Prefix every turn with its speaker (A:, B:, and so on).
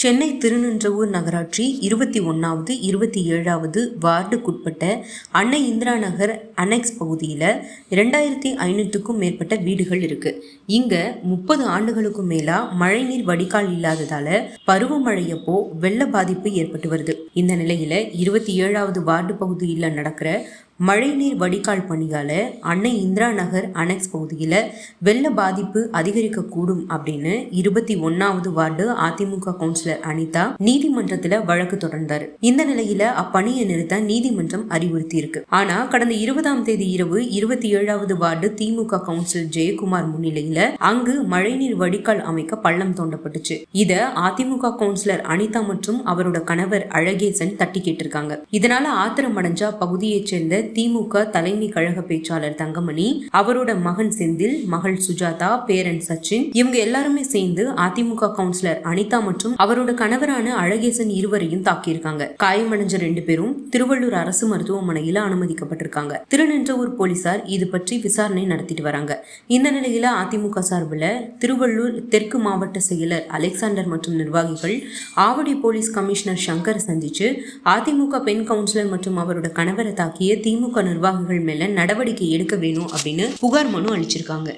A: சென்னை திருநின்றவூர் நகராட்சி இருபத்தி ஒன்றாவது இருபத்தி ஏழாவது வார்டுக்குட்பட்ட அன்னை இந்திரா நகர் அனெக்ஸ் பகுதியில் ரெண்டாயிரத்தி ஐநூற்றுக்கும் மேற்பட்ட வீடுகள் இருக்கு. இங்க முப்பது ஆண்டுகளுக்கும் மேலா மழைநீர் வடிகால் இல்லாததால பருவமழையப்போ வெள்ள பாதிப்பு ஏற்பட்டு வருது. இந்த நிலையில இருபத்தி ஏழாவது வார்டு பகுதியில் நடக்கிற மழைநீர் வடிகால் பணியால் அன்னை இந்திரா நகர் அனெக்ஸ் பகுதியில் வெள்ள பாதிப்பு அதிகரிக்கக்கூடும் அப்படின்னு இருபத்தி ஒன்னாவது வார்டு அதிமுக கவுன்சிலர் அனிதா நீதிமன்றத்தில் வழக்கு தொடர்ந்தார். இந்த நிலையில அப்பணியை நிறுத்த நீதிமன்றம் அறிவுறுத்தி இருக்கு ஆனா கடந்த இருபதாம் தேதி இரவு இருபத்தி ஏழாவது வார்டு திமுக கவுன்சிலர் ஜெயக்குமார் முன்னிலையில அங்கு மழைநீர் வடிகால் அமைக்க பள்ளம் தோண்டப்பட்டுச்சு. இத அதிமுக கவுன்சிலர் அனிதா மற்றும் அவரோட கணவர் அழகேசன் தட்டி கேட்டிருக்காங்க. இதனால ஆத்திரம் அடைஞ்சா பகுதியைச் சேர்ந்த திமுக தலைமை கழக பேச்சாளர் தங்கமணி அவரோட மகன் செந்தில் மகள் சுஜாதா பேரன் சச்சின் இவங்க எல்லாருமே சேர்ந்து அதிமுக கவுன்சிலர் அனிதா மற்றும் அவரோட கணவரான அழகேசன் இருவரையும் தாக்கியிருக்காங்க. காயமடைஞ்ச ரெண்டு பேரும் திருவள்ளூர் அரசு மருத்துவமனையில அனுமதிக்கப்பட்டிருக்காங்க. திருநின்றவூர் போலீசார் இது பற்றி விசாரணை நடத்திட்டு வராங்க. இந்த நிலையில அதிமுக சார்பில் திருவள்ளூர் தெற்கு மாவட்ட செயலர் அலெக்சாண்டர் மற்றும் நிர்வாகிகள் ஆவடி போலீஸ் கமிஷனர் சங்கர் சந்திச்சு அதிமுக பெண் கவுன்சிலர் மற்றும் அவரோட கணவரை தாக்கிய திமுக நிர்வாகிகள் மேல நடவடிக்கை எடுக்க வேணும் அப்படின்னு புகார் மனு அளிச்சிருக்காங்க.